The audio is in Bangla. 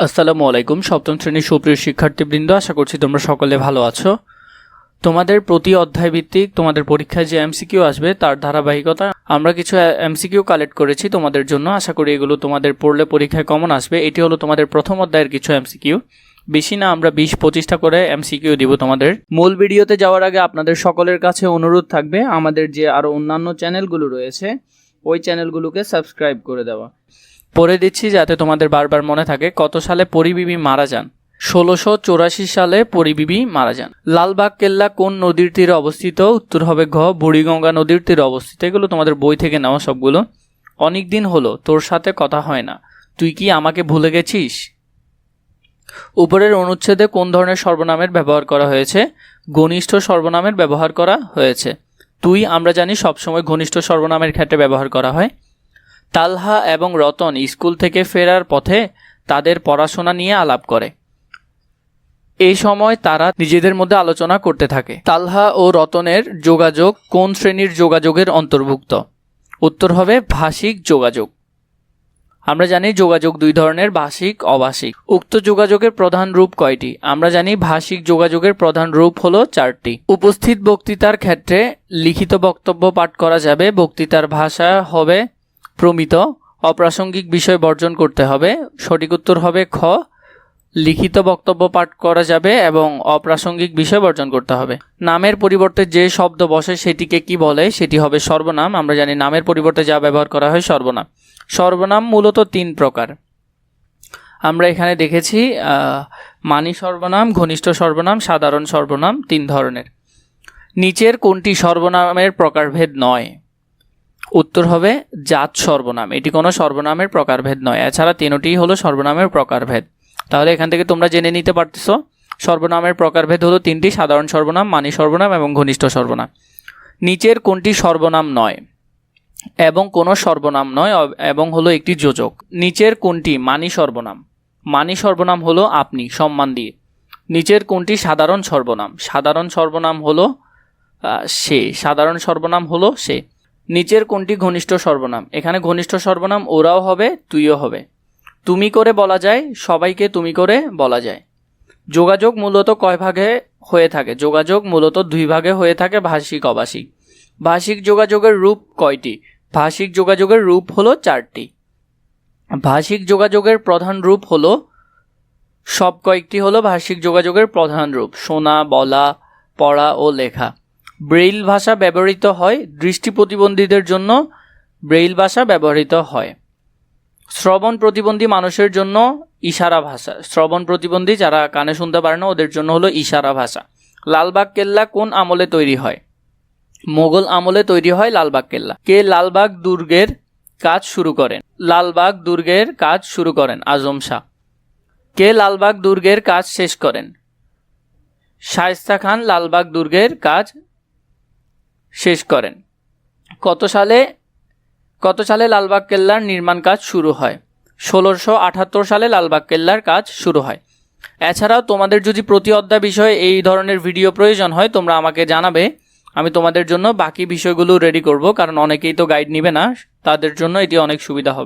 আসসালামু আলাইকুম, সপ্তম শ্রেণির সুপ্রিয় শিক্ষার্থীবৃন্দ, আশা করছি তোমরা সকলে ভালো আছো। তোমাদের প্রতি অধ্যায় ভিত্তিক তোমাদের পরীক্ষায় যে এমসিকিউ আসবে, তার ধারাবাহিকতা আমরা কিছু এমসিকিউ কালেক্ট করেছি তোমাদের জন্য। আশা করি এগুলো তোমাদের পড়লে পরীক্ষায় কমন আসবে। এটি হলো তোমাদের প্রথম অধ্যায়ের কিছু এমসিকিউ বেশি না, আমরা বিশ পঁচিশটা করে এমসিকিউ দিব তোমাদের। মূল ভিডিওতে যাওয়ার আগে আপনাদের সকলের কাছে অনুরোধ থাকবে, আমাদের যে আরও অন্যান্য চ্যানেলগুলো রয়েছে, ওই চ্যানেলগুলোকে সাবস্ক্রাইব করে দেওয়া। পড়ে দিচ্ছি যাতে তোমাদের বারবার মনে থাকে, কত সালে পরিবিবি মারা যান? ষোলোশো চৌরাশি সালে পরিবিবি মারা যান। লালবাগ কেল্লা কোন নদীর তীরে অবস্থিত? উত্তর হবে ঘ, বুড়িগঙ্গা নদীর তীরে অবস্থিত। এগুলো তোমাদের বই থেকে নেওয়া সবগুলো। অনেক দিন হলো, তোর সাথে কথা হয় না। তুই কি আমাকে ভুলে গেছিস? উপরের অনুচ্ছেদে কোন ধরনের সর্বনামের ব্যবহার করা হয়েছে? ঘনিষ্ঠ সর্বনামের ব্যবহার করা হয়েছে। তুই, আমরা জানি, সবসময় ঘনিষ্ঠ সর্বনামের ক্ষেত্রে ব্যবহার করা হয়। তালহা এবং রতন স্কুল থেকে ফেরার পথে তাদের পড়াশোনা নিয়ে আলাপ করে। এই সময় তারা নিজেদের মধ্যে আলোচনা করতে থাকে। তালহা ও রতনের যোগাযোগ কোন শ্রেণির যোগাযোগের অন্তর্ভুক্ত? উত্তর হবে ভাষিক যোগাযোগ। আমরা জানি যোগাযোগ দুই ধরনের, ভাষিক, অভাষিক। উক্ত যোগাযোগের প্রধান রূপ কয়টি? আমরা জানি ভাষিক যোগাযোগের প্রধান রূপ হলো চারটি। উপস্থিত বক্তৃতার ক্ষেত্রে লিখিত বক্তব্য পাঠ করা যাবে। বক্তৃতার ভাষা হবে প্রমিত, অপ্রাসঙ্গিক বিষয় বর্জন করতে হবে। সঠিক উত্তর হবে খ, লিখিত বক্তব্য পাঠ করা যাবে এবং অপ্রাসঙ্গিক বিষয় বর্জন করতে হবে। নামের পরিবর্তে যে শব্দ বসে সেটিকে কি বলে? সেটি হবে সর্বনাম। আমরা জানি নামের পরিবর্তে যা ব্যবহার করা হয় সর্বনাম। সর্বনাম মূলত তিন প্রকার। আমরা এখানে দেখেছি মানি সর্বনাম, ঘনিষ্ঠ সর্বনাম, সাধারণ সর্বনাম, তিন ধরনের। নিচের কোনটি সর্বনামের প্রকারভেদ নয়? উত্তর হবে জাত সর্বনাম। এটি কোনো সর্বনামের প্রকারভেদ নয়। এছাড়া তিনটি হলো সর্বনামের প্রকারভেদ। তাহলে এখান থেকে তোমরা জেনে নিতে পারতেছো, সর্বনামের প্রকারভেদ হলো তিনটি, সাধারণ সর্বনাম, মানি সর্বনাম এবং ঘনিষ্ঠ সর্বনাম। নিচের কোনটি সর্বনাম নয় এবং কোনো সর্বনাম নয় এবং হলো একটি যোজক। নিচের কোনটি মানি সর্বনাম? মানি সর্বনাম হলো আপনি, সম্মান দিয়ে। নিচের কোনটি সাধারণ সর্বনাম? সাধারণ সর্বনাম হলো সে। সাধারণ সর্বনাম হলো সে। নিচের কোনটি ঘনিষ্ঠ সর্বনাম? এখানে ঘনিষ্ঠ সর্বনাম ওরাও হবে, তুইও হবে। তুমি করে বলা যায়, সবাইকে তুমি করে বলা যায়। যোগাযোগ মূলত কয় ভাগে হয়ে থাকে? যোগাযোগ মূলত দুই ভাগে হয়ে থাকে, ভাষিক, অভাষিক। ভাষিক যোগাযোগের রূপ কয়টি? ভাষিক যোগাযোগের রূপ হলো চারটি। ভাষিক যোগাযোগের প্রধান রূপ হলো, সব কয়েকটি হলো ভাষিক যোগাযোগের প্রধান রূপ, শোনা, বলা, পড়া ও লেখা। ব্রেইল ভাষা ব্যবহৃত হয় দৃষ্টি প্রতিবন্ধীদের জন্য। ব্রেইল ভাষা ব্যবহৃত হয়। শ্রবণ প্রতিবন্ধী মানুষের জন্য ইশারা ভাষা। শ্রবণ প্রতিবন্ধী যারা কানে শুনতে পারে না, ওদের জন্য হলো ইশারা ভাষা। লালবাগ কেল্লা কোন আমলে তৈরি হয়? মোগল আমলে তৈরি হয় লালবাগ কেল্লা। কে লালবাগ দুর্গের কাজ শুরু করেন? লালবাগ দুর্গের কাজ শুরু করেন আজম শাহ। কে লালবাগ দুর্গের কাজ শেষ করেন? শায়েস্তা খান লালবাগ দুর্গের কাজ শেষ করেন। কত সালে কত সালে লালবাগ কেল্লার নির্মাণ কাজ শুরু হয়? ষোলোশো আঠাত্তর সালে লালবাগ কেল্লার কাজ শুরু হয়। এছাড়াও তোমাদের যদি প্রতি অধ্যায় বিষয়ে এই ধরনের ভিডিও প্রয়োজন হয়, তোমরা আমাকে জানাবে। আমি তোমাদের জন্য বাকি বিষয়গুলো রেডি করব, কারণ অনেকেই তো গাইড নিবে না, তাদের জন্য এটি অনেক সুবিধা হবে।